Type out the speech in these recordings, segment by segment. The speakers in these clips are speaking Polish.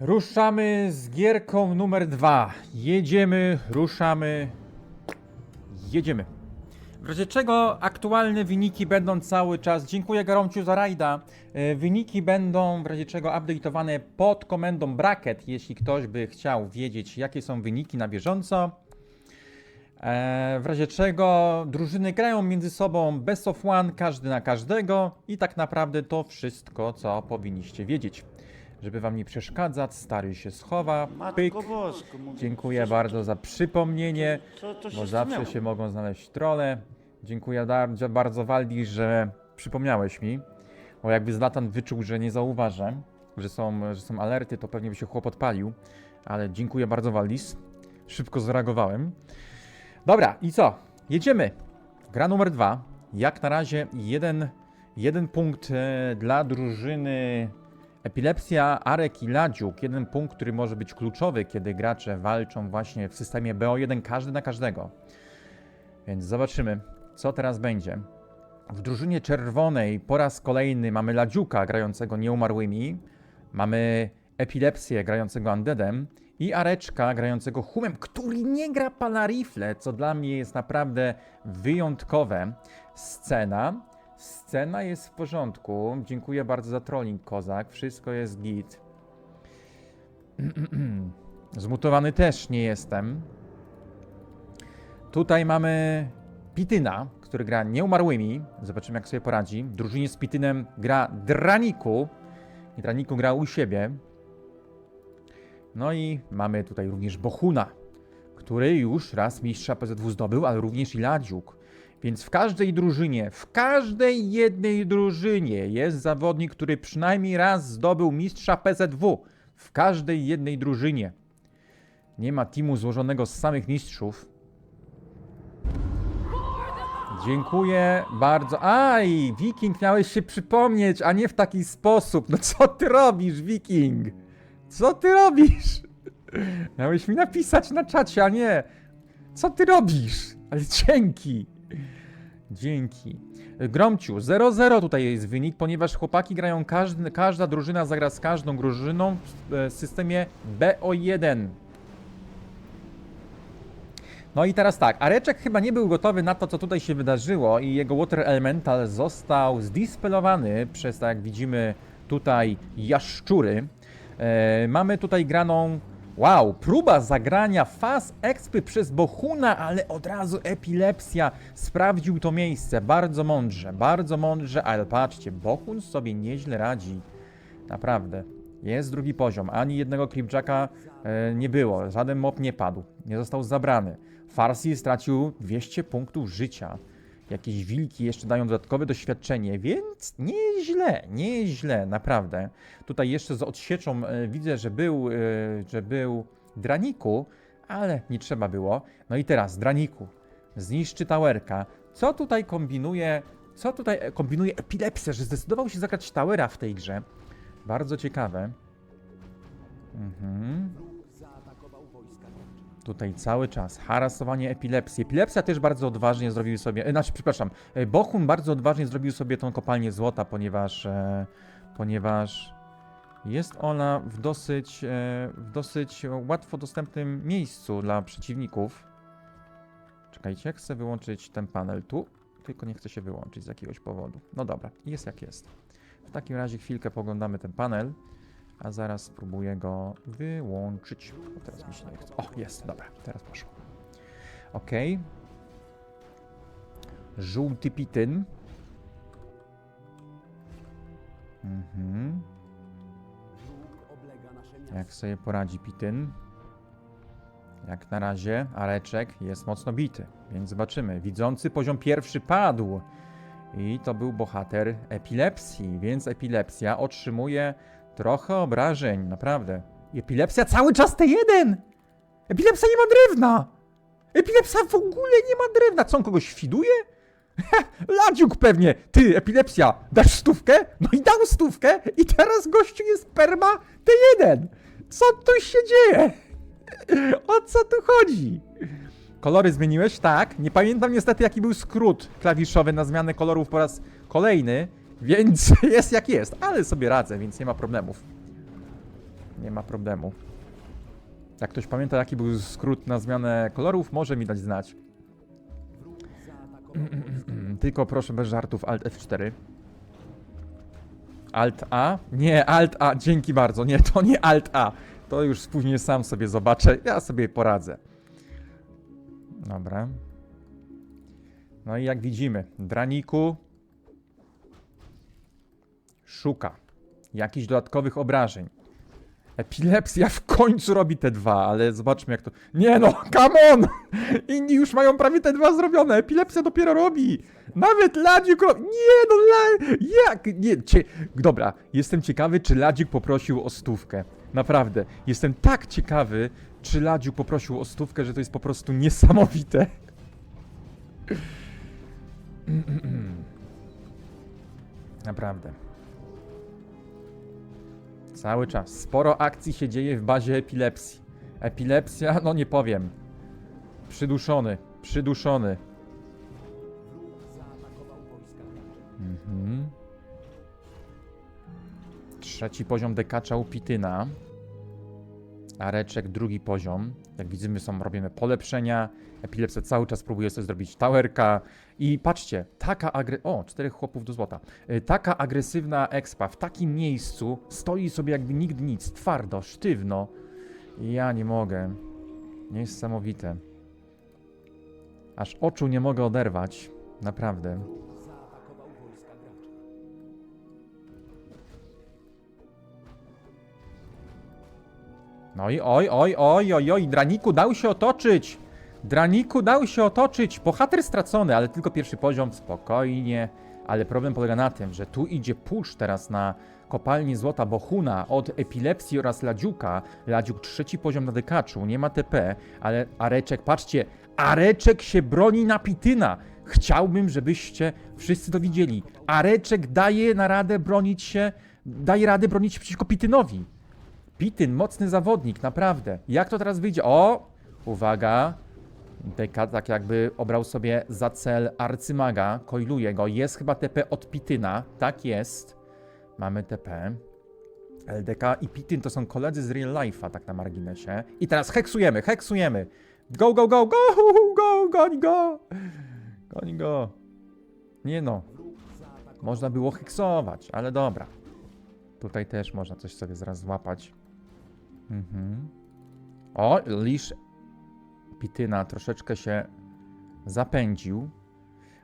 Ruszamy z gierką numer dwa. Jedziemy, ruszamy, jedziemy. W razie czego aktualne wyniki będą cały czas. Dziękuję Garomciu za rajda. E, Wyniki będą w razie czego update'owane pod komendą bracket, jeśli ktoś by chciał wiedzieć, jakie są wyniki na bieżąco. E, W razie czego drużyny grają między sobą best of one, każdy na każdego i tak naprawdę to wszystko, co powinniście wiedzieć. Żeby wam nie przeszkadzać, stary się schowa, pyk. Matko Bosko, mówię. Dziękuję bardzo za przypomnienie, Co to się bo zawsze stanęło? się mogą znaleźć trole. Dziękuję dar- bardzo Waldi, że przypomniałeś mi, bo jakby Zlatan wyczuł, że nie zauważę, że są, że są alerty, to pewnie by się chłop odpalił, ale dziękuję bardzo Waldis, szybko zareagowałem. Dobra, i co? Jedziemy. Gra numer dwa. Jak na razie jeden, jeden punkt e, dla drużyny Epilepsja, Arek i Ladziuk. Jeden punkt, który może być kluczowy, kiedy gracze walczą właśnie w systemie BO1 każdy na każdego. Więc zobaczymy, co teraz będzie. W drużynie czerwonej po raz kolejny mamy Ladziuka grającego nieumarłymi, mamy Epilepsję grającego Undeadem i Areczka grającego Humem, który nie gra Palarifle, co dla mnie jest naprawdę wyjątkowe. Scena. Scena jest w porządku. Dziękuję bardzo za trolling, Kozak. Wszystko jest git. Zmutowany też nie jestem. Tutaj mamy Pityna, który gra nieumarłymi. Zobaczymy, jak sobie poradzi. Drużynie z Pitynem gra Draniku. I Draniku gra u siebie. No i mamy tutaj również Bohuna, który już raz mistrza PZW zdobył, ale również i Ladziuk. Więc w każdej drużynie, w każdej jednej drużynie jest zawodnik, który przynajmniej raz zdobył mistrza PZW. W każdej jednej drużynie. Nie ma teamu złożonego z samych mistrzów. Dziękuję bardzo. Aj, Wiking, miałeś się przypomnieć, a nie w taki sposób. No co ty robisz, Wiking? Co ty robisz? Miałeś mi napisać na czacie, a nie. Co ty robisz? Ale dzięki. Dzięki. Gromciu, 0-0 tutaj jest wynik, ponieważ chłopaki grają, każdy, każda drużyna zagra z każdą drużyną w e, systemie BO1. No i teraz tak, Areczek chyba nie był gotowy na to, co tutaj się wydarzyło i jego Water Elemental został zdispelowany przez, tak jak widzimy tutaj, jaszczury. E, mamy tutaj graną, wow, próba zagrania faz expy przez Bohuna, ale od razu epilepsja sprawdził to miejsce, bardzo mądrze, bardzo mądrze, ale patrzcie, Bohun sobie nieźle radzi, naprawdę. Jest drugi poziom, ani jednego Creepjacka e, nie było, żaden mob nie padł, nie został zabrany. Farsi stracił 200 punktów życia. Jakieś wilki jeszcze dają dodatkowe doświadczenie, więc nieźle, nieźle, naprawdę. Tutaj jeszcze z odsieczą e, widzę, że był, e, że był Draniku, ale nie trzeba było. No i teraz Draniku zniszczy Towerka. Co tutaj kombinuje, co tutaj e, kombinuje Epilepsja, że zdecydował się zagrać Towera w tej grze. Bardzo ciekawe. Mhm. Tutaj cały czas harasowanie epilepsji. Epilepsja też bardzo odważnie zrobił sobie, e, znaczy, przepraszam, e, Bohun bardzo odważnie zrobił sobie tą kopalnię złota, ponieważ, e, ponieważ jest ona w dosyć, e, w dosyć łatwo dostępnym miejscu dla przeciwników. Czekajcie, chcę wyłączyć ten panel tu, tylko nie chce się wyłączyć z jakiegoś powodu. No dobra, jest jak jest. W takim razie chwilkę poglądamy ten panel, a zaraz spróbuję go wyłączyć. Teraz mi się nie chce. O, jest, dobra, teraz poszło. Ok. Żółty pityn. Mhm. Jak sobie poradzi pityn? Jak na razie Areczek jest mocno bity, więc zobaczymy. Widzący poziom pierwszy padł. I to był bohater epilepsji, więc epilepsja otrzymuje trochę obrażeń, naprawdę. Epilepsja cały czas T1! Epilepsja nie ma drewna! Epilepsja w ogóle nie ma drewna! Co on kogoś świduje? Ladziuk pewnie! Ty, epilepsja, dasz stówkę? No i dał stówkę i teraz gościu jest perma T1! Co tu się dzieje? O co tu chodzi? Kolory zmieniłeś? Tak. Nie pamiętam niestety jaki był skrót klawiszowy na zmianę kolorów po raz kolejny, więc jest jak jest, ale sobie radzę, więc nie ma problemów. nie ma problemu. Jak ktoś pamięta, jaki był skrót na zmianę kolorów, może mi dać znać. Tylko proszę bez żartów Alt F4. Alt A? Nie, Alt A, dzięki bardzo. Nie, to nie Alt A. To już później sam sobie zobaczę. Ja sobie poradzę. Dobra. No i jak widzimy, Draniku szuka jakichś dodatkowych obrażeń. Epilepsja w końcu robi te dwa, ale zobaczmy jak to... Nie no, come on! Inni już mają prawie te dwa zrobione, epilepsja dopiero robi! Nawet Ladzik robi... Nie no, la... jak? Nie, cie... Dobra, jestem ciekawy, czy Ladzik poprosił o stówkę. Naprawdę, jestem tak ciekawy, czy Ladziu poprosił o stówkę, że to jest po prostu niesamowite. Naprawdę. Cały czas. Sporo akcji się dzieje w bazie epilepsji. Epilepsja, no nie powiem. Przyduszony, przyduszony. Mhm. Trzeci poziom dekacza u Pityna. Areczek drugi poziom. Jak widzimy, są robimy polepszenia. Epilepsja cały czas próbuje sobie zrobić towerka. I patrzcie, taka agre... O, czterech chłopów do złota. Y, Taka agresywna expa w takim miejscu stoi sobie jakby nigdy nic. Twardo, sztywno. Ja nie mogę. Niesamowite. Aż oczu nie mogę oderwać. Naprawdę. No i oj, oj, oj, oj, oj, Draniku dał się otoczyć. Draniku dał się otoczyć. Bohater stracony, ale tylko pierwszy poziom, spokojnie. Ale problem polega na tym, że tu idzie push teraz na kopalnię złota Bohuna od epilepsji oraz Ladziuka. Ladziuk trzeci poziom na dekaczu, nie ma TP, ale Areczek, patrzcie, Areczek się broni na Pityna. Chciałbym, żebyście wszyscy to widzieli. Areczek daje na radę bronić się, daje radę bronić się przeciwko Pitynowi. Pityn, mocny zawodnik, naprawdę. Jak to teraz wyjdzie? O! Uwaga. Deka tak jakby obrał sobie za cel arcymaga. Koiluje go. Jest chyba TP od Pityna. Tak jest. Mamy TP. LDK i Pityn to są koledzy z real life'a, tak na marginesie. I teraz heksujemy, heksujemy. Go, go, go, go, go, goń go. Goń go. Nie no. Można było heksować, ale dobra. Tutaj też można coś sobie zaraz złapać. Mhm. O, lisz Pityna troszeczkę się zapędził.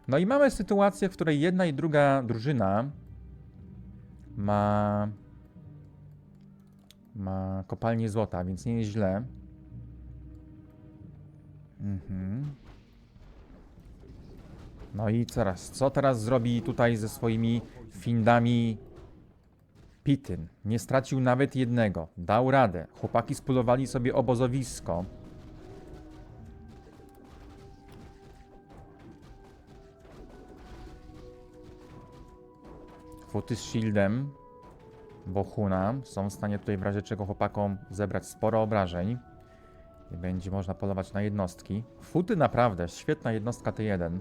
No i mamy sytuację, w której jedna i druga drużyna ma ma kopalnię złota, więc nie jest źle. Mhm. No i teraz, co teraz zrobi tutaj ze swoimi findami Pityn? Nie stracił nawet jednego. Dał radę. Chłopaki spulowali sobie obozowisko. Futy z shieldem Bohuna są w stanie tutaj w razie czego chłopakom zebrać sporo obrażeń. I będzie można polować na jednostki. Futy naprawdę, świetna jednostka T1.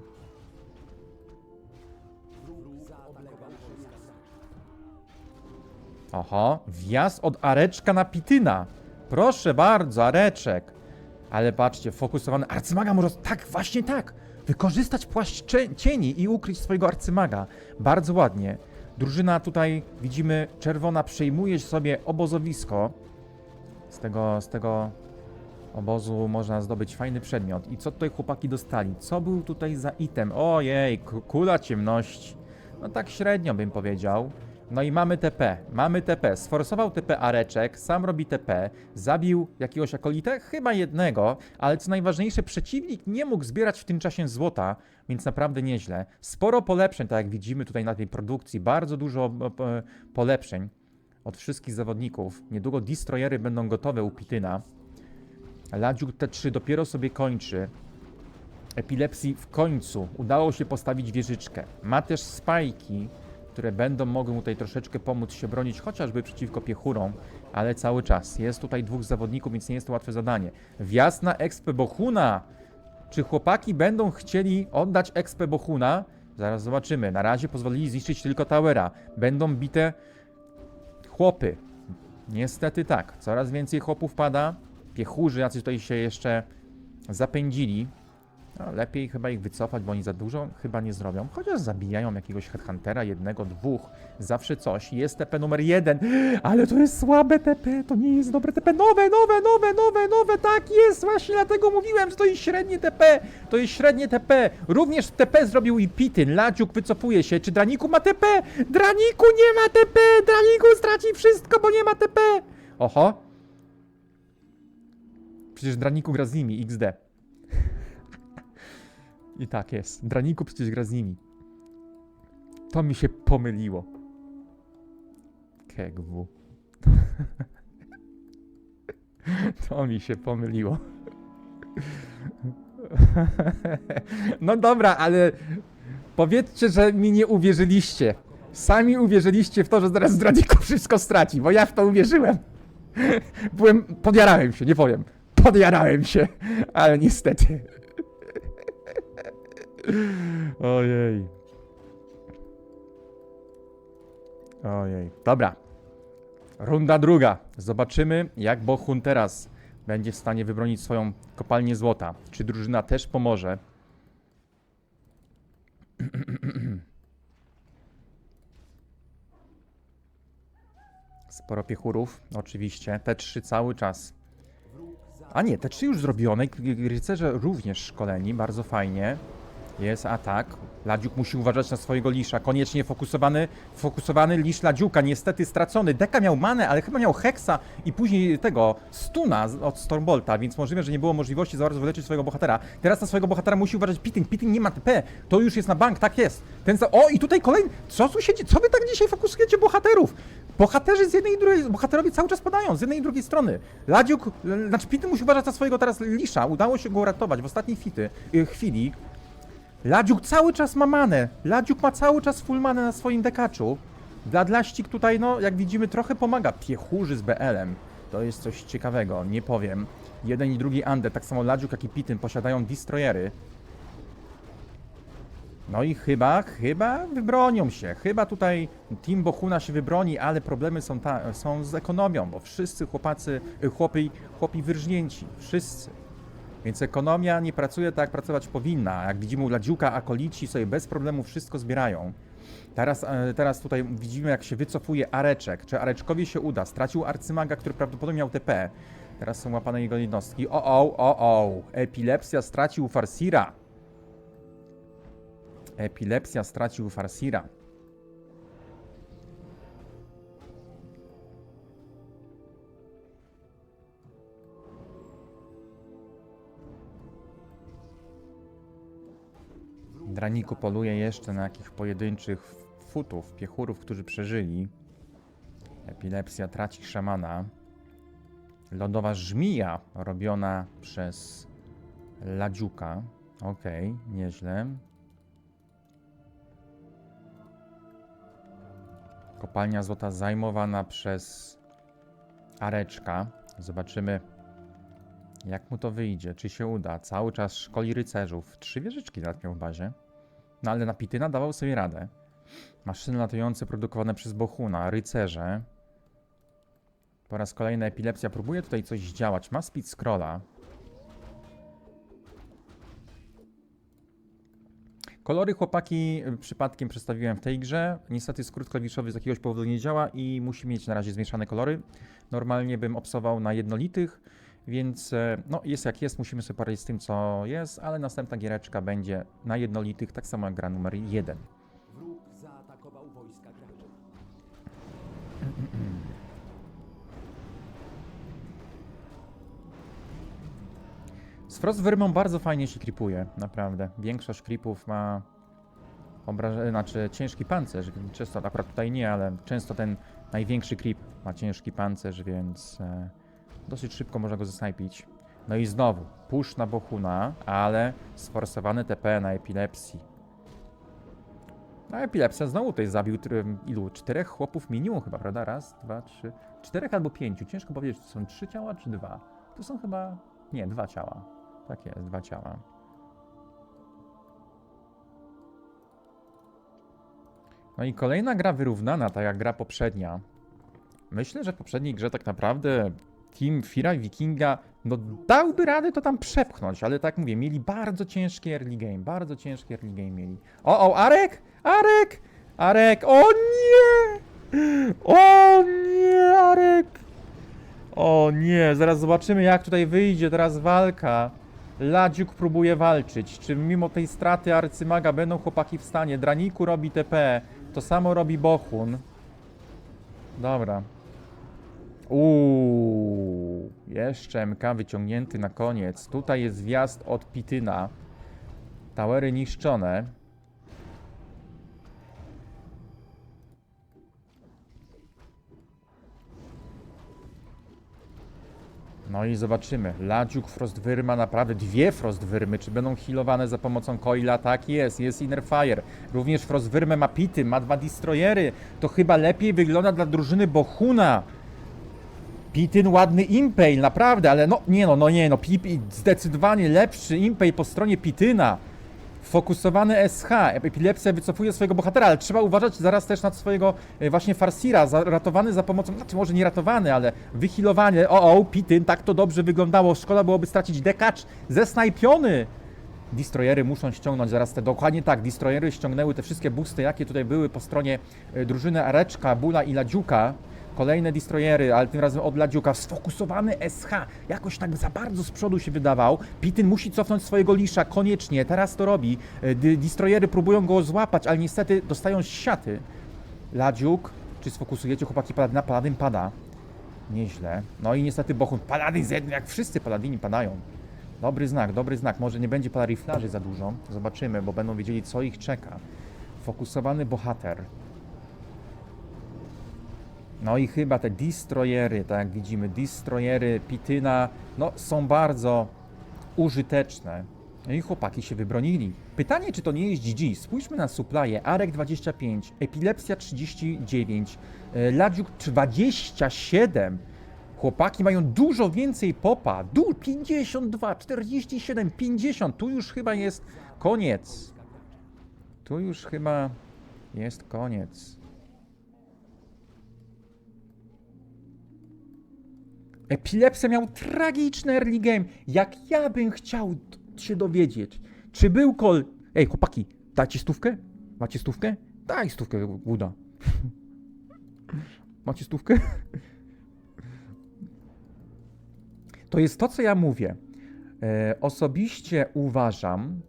Oho, wjazd od Areczka na Pityna. Proszę bardzo, Areczek. Ale patrzcie, fokusowany. Arcymaga może. Tak, właśnie tak. Wykorzystać płaszcz cieni i ukryć swojego arcymaga. Bardzo ładnie. Drużyna tutaj, widzimy, czerwona przejmuje sobie obozowisko. Z tego, z tego obozu można zdobyć fajny przedmiot. I co tutaj chłopaki dostali? Co był tutaj za item? Ojej, ku- kula ciemności. No tak średnio bym powiedział. No i mamy TP, mamy TP. Sforsował TP Areczek, sam robi TP, zabił jakiegoś akolitę? Chyba jednego, ale co najważniejsze, przeciwnik nie mógł zbierać w tym czasie złota, więc naprawdę nieźle. Sporo polepszeń, tak jak widzimy tutaj na tej produkcji, bardzo dużo e, e, polepszeń od wszystkich zawodników. Niedługo destroyery będą gotowe u Pityna. Ladziuk T3 dopiero sobie kończy. Epilepsji w końcu udało się postawić wieżyczkę. Ma też spajki, które będą mogły mu tutaj troszeczkę pomóc się bronić, chociażby przeciwko piechurom, ale cały czas. Jest tutaj dwóch zawodników, więc nie jest to łatwe zadanie. Wjazd na Expę Bohuna. Czy chłopaki będą chcieli oddać Expę Bohuna? Zaraz zobaczymy. Na razie pozwolili zniszczyć tylko Towera. Będą bite chłopy. Niestety tak. Coraz więcej chłopów pada. Piechurzy, jacy tutaj się jeszcze zapędzili. No, lepiej chyba ich wycofać, bo oni za dużo chyba nie zrobią. Chociaż zabijają jakiegoś headhuntera, jednego, dwóch. Zawsze coś. Jest TP numer jeden. Ale to jest słabe TP, to nie jest dobre TP. Nowe, nowe, nowe, nowe, nowe. Tak jest, właśnie dlatego mówiłem, że to jest średnie TP. To jest średnie TP. Również TP zrobił i Pityn. Ladziuk wycofuje się. Czy Draniku ma TP? Draniku nie ma TP. Draniku straci wszystko, bo nie ma TP. Oho. Przecież Draniku gra z nimi, XD. I tak jest. Draniku przecież gra z nimi. To mi się pomyliło. KGW. To mi się pomyliło. No dobra, ale powiedzcie, że mi nie uwierzyliście. Sami uwierzyliście w to, że zaraz Draniku wszystko straci, bo ja w to uwierzyłem. Byłem, podjarałem się, nie powiem. Podjarałem się, ale niestety. Ojej. Ojej. Dobra. Runda druga. Zobaczymy, jak Bohun teraz będzie w stanie wybronić swoją kopalnię złota. Czy drużyna też pomoże? Sporo piechurów, oczywiście. Te trzy cały czas. A nie, te trzy już zrobione. Rycerze również szkoleni, bardzo fajnie. Jest atak. Ladziuk musi uważać na swojego lisza. Koniecznie fokusowany, fokusowany lisz Ladziuka. Niestety stracony. Deka miał manę, ale chyba miał heksa i później tego stuna od Stormbolta, więc możliwe, że nie było możliwości za bardzo wyleczyć swojego bohatera. Teraz na swojego bohatera musi uważać Pitting. Pitting nie ma TP. To już jest na bank, tak jest. Ten za... O, i tutaj kolejny. Co tu się dzieje? Co wy tak dzisiaj fokusujecie bohaterów? Bohaterzy z jednej i drugiej, bohaterowie cały czas padają z jednej i drugiej strony. Ladziuk, znaczy Pitting musi uważać na swojego teraz lisza. Udało się go uratować w ostatniej fity, y, chwili. Ladziuk cały czas ma manę. Ladziuk ma cały czas full manę na swoim dekaczu. Dadlaścik tutaj, no, jak widzimy, trochę pomaga. Piechurzy z BL-em. To jest coś ciekawego, nie powiem. Jeden i drugi Under, tak samo Ladziuk, jak i Pityn posiadają destroyery. No i chyba, chyba wybronią się. Chyba tutaj Team Bohuna się wybroni, ale problemy są, ta, są z ekonomią, bo wszyscy chłopacy, y, chłopi, chłopi wyrżnięci. Wszyscy. Więc ekonomia nie pracuje tak, jak pracować powinna. Jak widzimy u Ladziuka, akolici sobie bez problemu wszystko zbierają. Teraz, e, teraz tutaj widzimy, jak się wycofuje Areczek. Czy Areczkowi się uda? Stracił arcymaga, który prawdopodobnie miał TP. Teraz są łapane jego jednostki. O, o, o, o. Epilepsja stracił Farsira. Epilepsja stracił Farsira. Draniku poluje jeszcze na jakichś pojedynczych futów, piechurów, którzy przeżyli. Epilepsja traci szamana. Lodowa żmija robiona przez Ladziuka. Okej, nieźle. Kopalnia złota zajmowana przez Areczka. Zobaczymy, jak mu to wyjdzie, czy się uda. Cały czas szkoli rycerzów. Trzy wieżyczki nawet miał w bazie. No ale na Pityna dawał sobie radę. Maszyny latające produkowane przez Bohuna, rycerze. Po raz kolejny epilepsja próbuje tutaj coś zdziałać. Ma speed scrolla. Kolory chłopaki y, przypadkiem przedstawiłem w tej grze. Niestety skrót klawiszowy z jakiegoś powodu nie działa i musi mieć na razie zmieszane kolory. Normalnie bym obsował na jednolitych, więc e, no jest jak jest, musimy sobie poradzić z tym co jest, ale następna giereczka będzie na jednolitych, tak samo jak gra numer jeden. Wróg zaatakował wojska graczy. Z Frostwyrmą bardzo fajnie się creepuje, naprawdę. Większość creepów ma obraż... znaczy ciężki pancerz. Często, akurat tutaj nie, ale często ten największy creep ma ciężki pancerz, więc e, dosyć szybko można go zasnajpić. No i znowu, push na Bohuna, ale sforsowany TP na epilepsji. No epilepsja znowu tutaj zabił ilu? Czterech chłopów minimum chyba, prawda? Raz, dwa, trzy. Czterech albo pięciu. Ciężko powiedzieć, czy to są trzy ciała, czy dwa. To są chyba... Nie, dwa ciała. Tak jest, dwa ciała. No i kolejna gra wyrównana, tak jak gra poprzednia. myślę, że w poprzedniej grze tak naprawdę Team Fira Wikinga no dałby radę to tam przepchnąć, ale tak mówię, mieli bardzo ciężki early game, bardzo ciężki early game mieli. O, o, Arek! Arek! Arek! O nie! O nie, Arek! O nie, zaraz zobaczymy jak tutaj wyjdzie teraz walka. Ladziuk próbuje walczyć. Czy mimo tej straty arcymaga będą chłopaki w stanie? Draniku robi TP. To samo robi Bohun. Dobra. Uuu, jeszcze MK wyciągnięty na koniec. Tutaj jest wjazd od Pityna. Towery niszczone. No i zobaczymy. Ladziuk, Frostwyrma, naprawdę dwie Frostwyrmy. Czy będą healowane za pomocą Coila? Tak jest, jest Innerfire. Również Frostwyrmę ma pity, ma dwa destroyery. To chyba lepiej wygląda dla drużyny Bohuna. Pityn ładny Impale, naprawdę, ale no nie no, no nie no, zdecydowanie lepszy Impale po stronie Pityna. Fokusowany SH, epilepsja wycofuje swojego bohatera, ale trzeba uważać zaraz też na swojego e, właśnie Farsira, ratowany za pomocą, znaczy może nie ratowany, ale wyhilowany, o o, Pityn, tak to dobrze wyglądało, szkoda byłoby stracić dekacz, zesnajpiony! Destroyery muszą ściągnąć zaraz te, dokładnie tak, Destroyery ściągnęły te wszystkie boosty, jakie tutaj były po stronie e, drużyny Areczka, Bula i Ladziuka. Kolejne Destroyery, ale tym razem od Ladziuka. Sfokusowany SH, jakoś tak za bardzo z przodu się wydawał. Pityn musi cofnąć swojego Lisza, koniecznie, teraz to robi. E, Destroyery próbują go złapać, ale niestety dostają siaty. Ladziuk, czy sfokusujecie chłopaki Paladyna? Paladyn pada. Nieźle. No i niestety Bochun. Paladyn z jednym, jak wszyscy Paladyni padają. Dobry znak, dobry znak. Może nie będzie palariflarzy za dużo. Zobaczymy, bo będą wiedzieli, co ich czeka. Fokusowany bohater. No i chyba te destroyery, tak jak widzimy, destroyery Pityna, no są bardzo użyteczne. No i chłopaki się wybronili. Pytanie, czy to nie jest GG? Spójrzmy na supply'e. Arek 25, Epilepsja 39, e, Ladziuk 27. Chłopaki mają dużo więcej popa. Du 52, 47, 50. Tu już chyba jest koniec. Tu już chyba jest koniec. Epilepsja miał tragiczny early game. Jak ja bym chciał się dowiedzieć, czy był kol... Ej, chłopaki, dacie stówkę? Macie stówkę? Daj stówkę, Guda. Macie stówkę? To jest to, co ja mówię. E, osobiście uważam,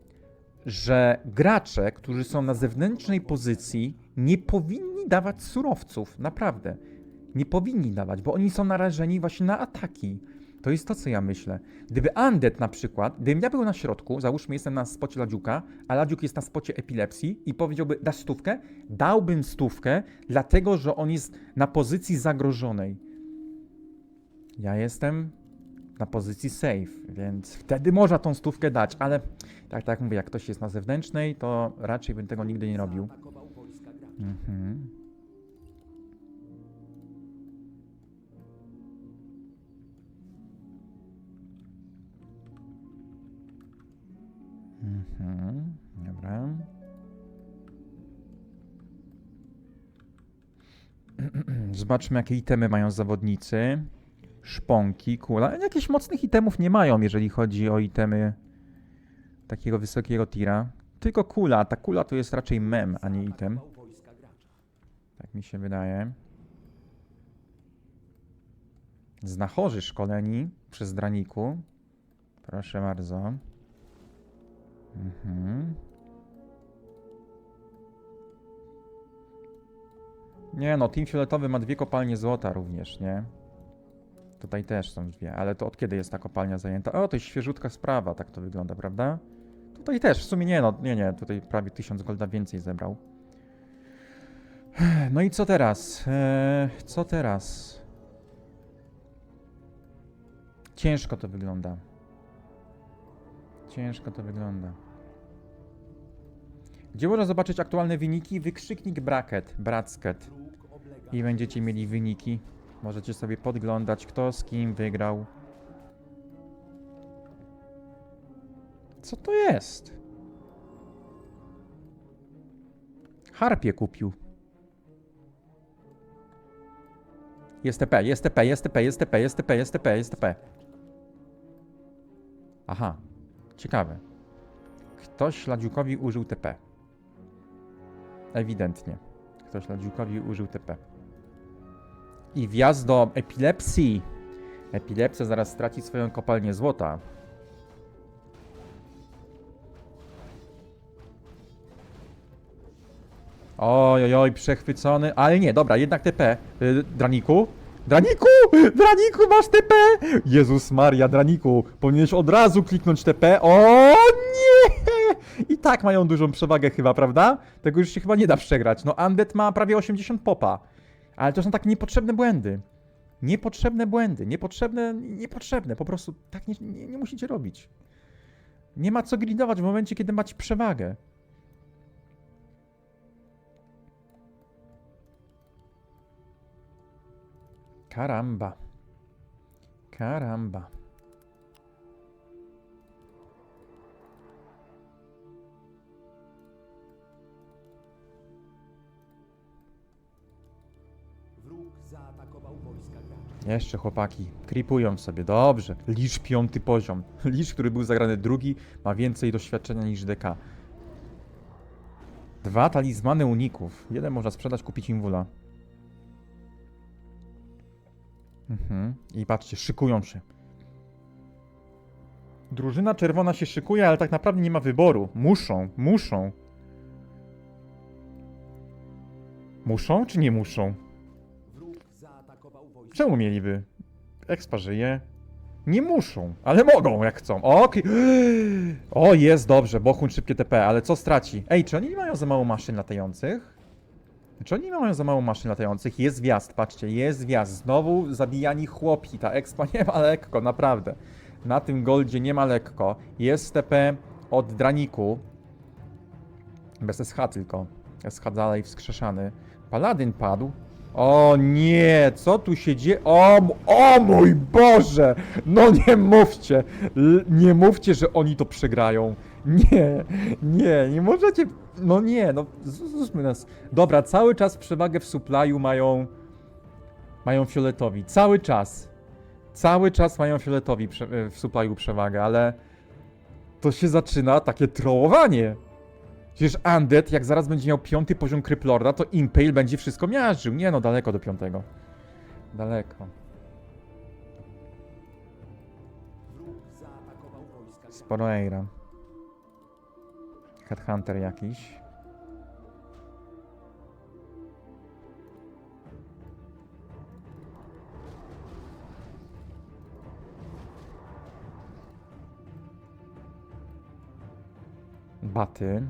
że gracze, którzy są na zewnętrznej pozycji, nie powinni dawać surowców. Naprawdę. Nie powinni dawać, bo oni są narażeni właśnie na ataki. To jest to, co ja myślę. Gdyby Undead na przykład, gdybym ja był na środku, załóżmy jestem na spocie Ladziuka, a Ladziuk jest na spocie epilepsji i powiedziałby, dasz stówkę? Dałbym stówkę, dlatego, że on jest na pozycji zagrożonej. Ja jestem na pozycji safe, więc wtedy można tą stówkę dać, ale tak, tak jak mówię, jak ktoś jest na zewnętrznej, to raczej bym tego nigdy nie robił. Mhm. Mhm. Dobra. Zobaczmy, jakie itemy mają zawodnicy. Szponki, kula. Jakichś mocnych itemów nie mają, jeżeli chodzi o itemy takiego wysokiego tira. Tylko kula. Ta kula to jest raczej mem, a nie item. Tak mi się wydaje. Znachorzy szkoleni przez Draniku. Proszę bardzo. Mhm. Nie no, Team Fioletowy ma dwie kopalnie złota również, nie? Tutaj też są dwie, ale to od kiedy jest ta kopalnia zajęta? O, to jest świeżutka sprawa, tak to wygląda, prawda? Tutaj też, w sumie nie no, nie, nie, tutaj prawie 1000 golda więcej zebrał. No i co teraz? Eee, co teraz? Ciężko to wygląda. Ciężko to wygląda. Gdzie można zobaczyć aktualne wyniki? Wykrzyknik bracket, bracket. I będziecie mieli wyniki. Możecie sobie podglądać, kto z kim wygrał. Co to jest? Harpie kupił. Jest TP, jest TP, jest TP, jest TP, jest TP, jest TP, jest TP. Aha, ciekawe. Ktoś Ladziukowi użył TP. Ewidentnie. Ktoś Ladziukowi użył TP. I wjazd do epilepsji. Epilepsja zaraz straci swoją kopalnię złota. Oj, oj, przechwycony. Ale nie, dobra, jednak TP. Y, Draniku? Draniku! Draniku, masz TP! Jezus Maria, Draniku, powinieneś od razu kliknąć TP. O tak mają dużą przewagę chyba, prawda? Tego już się chyba nie da przegrać. No, Undead ma prawie 80 popa. Ale to są takie niepotrzebne błędy. Niepotrzebne błędy, niepotrzebne, niepotrzebne. Po prostu tak nie, nie, nie musicie robić. Nie ma co grindować w momencie, kiedy macie przewagę. Karamba. Karamba. Jeszcze chłopaki, kripują sobie, dobrze. Licz piąty poziom. Licz, który był zagrany drugi, ma więcej doświadczenia niż DK. Dwa talizmany uników. Jeden można sprzedać, kupić imwula. Mhm. I patrzcie, szykują się. Drużyna czerwona się szykuje, ale tak naprawdę nie ma wyboru. Muszą, muszą. Muszą czy nie muszą? Czemu mieliby? Expa żyje. Nie muszą, ale mogą jak chcą. Okej. o jest dobrze, Bochun szybkie TP, ale co straci? Ej, czy oni nie mają za mało maszyn latających? Czy oni nie mają za mało maszyn latających? Jest wjazd, patrzcie, jest wjazd. Znowu zabijani chłopi. Ta expa nie ma lekko, naprawdę. Na tym goldzie nie ma lekko. Jest TP od Draniku. Bez SH tylko. SH dalej wskrzeszany. Paladyn padł. O nie, co tu się dzieje? O, o mój Boże! No nie mówcie! L nie mówcie, że oni to przegrają. Nie, nie, nie możecie. No nie, no z- zróbmy nas. Dobra, cały czas przewagę w supplyu mają. Mają fioletowi. Cały czas. Cały czas mają fioletowi w supplyu przewagę, ale. To się zaczyna takie trollowanie. Przecież Undead, jak zaraz będzie miał piąty poziom Kryplorda, to Impale będzie wszystko miażdżył. Nie no, daleko do piątego. Daleko. Sporo Eira. Headhunter jakiś. Baty.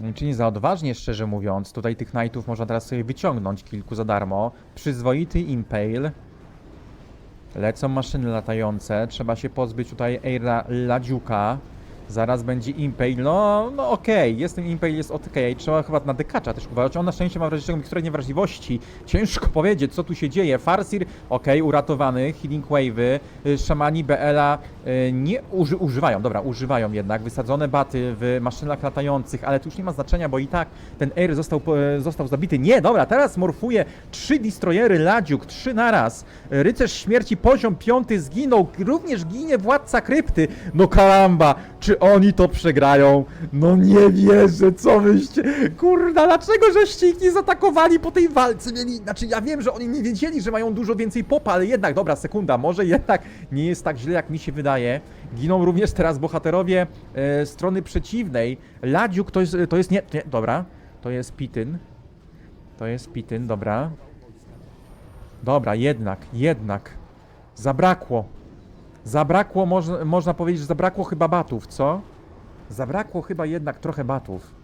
Nie czyni za odważnie, szczerze mówiąc. Tutaj tych knightów można teraz sobie wyciągnąć kilku za darmo. Przyzwoity Impale. Lecą maszyny latające. Trzeba się pozbyć tutaj Eira Ladziuka. Zaraz będzie Impale. No, no okej, jest ten Impale, jest okej. Trzeba chyba na dekacza też uważać. On na szczęście ma wrażenie mikstury niewrażliwości. Ciężko powiedzieć, co tu się dzieje. Farsir, okej, uratowany. Healing Wave'y. y, Szamani BL-a y, nie uży używają. Dobra, używają jednak. Wysadzone baty w maszynach latających, ale to już nie ma znaczenia, bo i tak ten Air został, po- został zabity. Nie, dobra, teraz morfuje trzy destroyery Ladziuk, trzy naraz. Rycerz śmierci poziom piąty zginął, również ginie władca krypty. No karamba, czy oni to przegrają? No nie wierzę, co wyście... Kurda, dlaczego żeście ich nie zaatakowali po tej walce? Mieli... Znaczy ja wiem, że oni nie wiedzieli, że mają dużo więcej popa, ale jednak, dobra, sekunda, może jednak nie jest tak źle, jak mi się wydaje. Giną również teraz bohaterowie e, strony przeciwnej. Ladziuk to jest, to jest nie, nie, dobra, to jest Pityn. To jest Pityn, dobra. Dobra, jednak, jednak. Zabrakło. Zabrakło, można, można powiedzieć, że zabrakło chyba batów, co? Zabrakło chyba jednak trochę batów.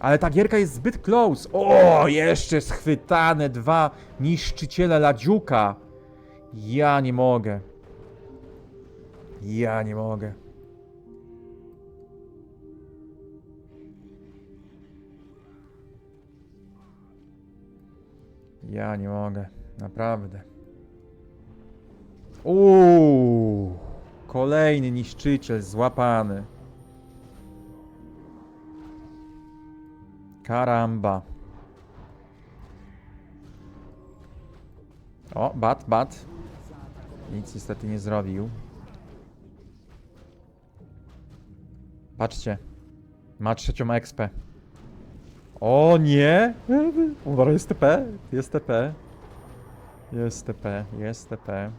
Ale ta gierka jest zbyt close. O, jeszcze schwytane dwa niszczyciele Ladziuka. Ja nie mogę. Ja nie mogę. Ja nie mogę. Naprawdę. Uuu, kolejny niszczyciel złapany. Karamba. O, bat, bat. Nic niestety nie zrobił. Patrzcie. Ma trzecią expę. O nie! Uwaga, jest TP, jest TP. Jest TP, jest TP.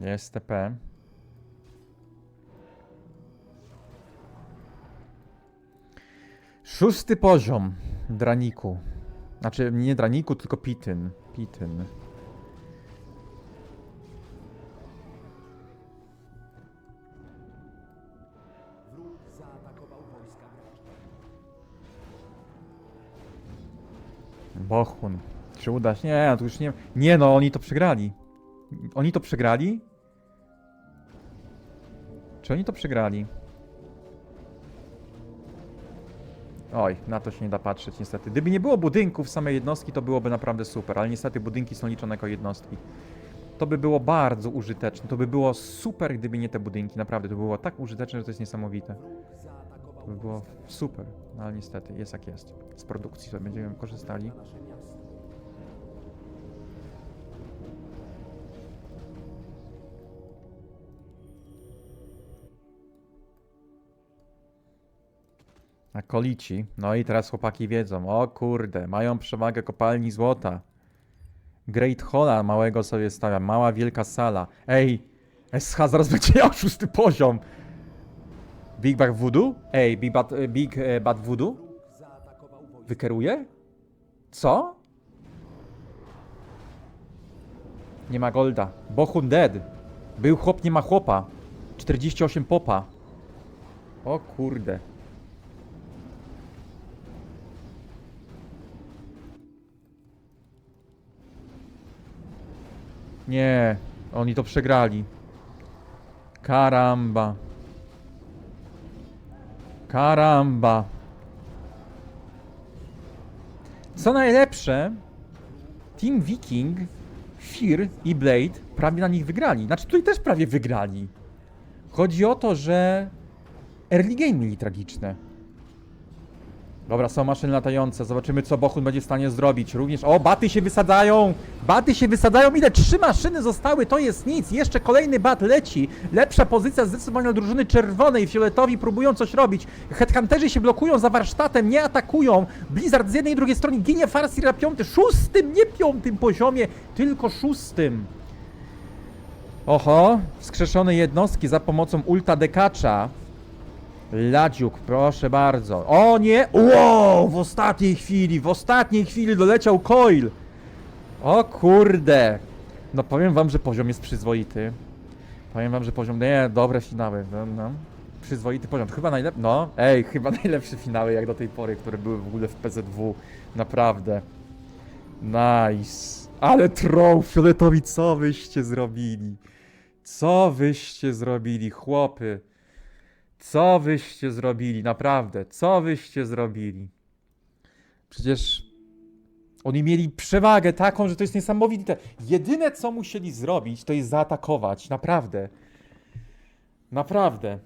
Jest TP. Szósty poziom Draniku. Znaczy nie Draniku, tylko Pityn. Pityn. Bochun. Czy uda się? Nie, to już nie. Nie no, oni to przegrali. Oni to przegrali? Czy oni to przegrali? Oj, na to się nie da patrzeć niestety. Gdyby nie było budynków, same jednostki, to byłoby naprawdę super, ale niestety budynki są liczone jako jednostki. To by było bardzo użyteczne. To by było super, gdyby nie te budynki. Naprawdę, to by było tak użyteczne, że to jest niesamowite. To by było super, no ale niestety jest jak jest. Z produkcji sobie będziemy korzystali. Na. Akolici. No i teraz chłopaki wiedzą. O kurde, mają przewagę kopalni złota. Great Halla małego sobie stawia. Mała, wielka sala. Ej, SH zaraz będzie miał szósty poziom. Big Bad Voodoo? Ej, Big Bad, e, Big e, Bad Voodoo? Wykeruje? Co? Nie ma golda. Bohun dead. Był chłop, nie ma chłopa. 48 popa. O kurde. Nie, oni to przegrali. Karamba. Karamba. Co najlepsze, Team Viking, Fear i Blade prawie na nich wygrali. Znaczy tutaj też prawie wygrali. Chodzi o to, że early game mieli tragiczne. Dobra, są maszyny latające. Zobaczymy, co Bochun będzie w stanie zrobić. Również. O, baty się wysadzają! Baty się wysadzają! Ile? Trzy maszyny zostały, to jest nic. Jeszcze kolejny bat leci. Lepsza pozycja zdecydowanie drużyny czerwonej. Fioletowi próbują coś robić. Headhunterzy się blokują za warsztatem, nie atakują. Blizzard z jednej i drugiej strony ginie Farseer na piąty, szóstym, nie piątym poziomie, tylko szóstym. Oho, wskrzeszone jednostki za pomocą ulta dekacza. Ladziuk, proszę bardzo. O nie! Wow! W ostatniej chwili, w ostatniej chwili doleciał coil. O kurde. No powiem wam, że poziom jest przyzwoity. Powiem wam, że poziom... Nie, dobre finały. No, no. Przyzwoity poziom. Chyba najlepszy... No, ej, chyba najlepsze finały jak do tej pory, które były w ogóle w PZW. Naprawdę. Nice. Ale troll fioletowi, co wyście zrobili? Co wyście zrobili, chłopy? Co wyście zrobili, naprawdę? Co wyście zrobili? Przecież oni mieli przewagę taką, że to jest niesamowite. Jedyne, co musieli zrobić, to jest zaatakować. Naprawdę. Naprawdę.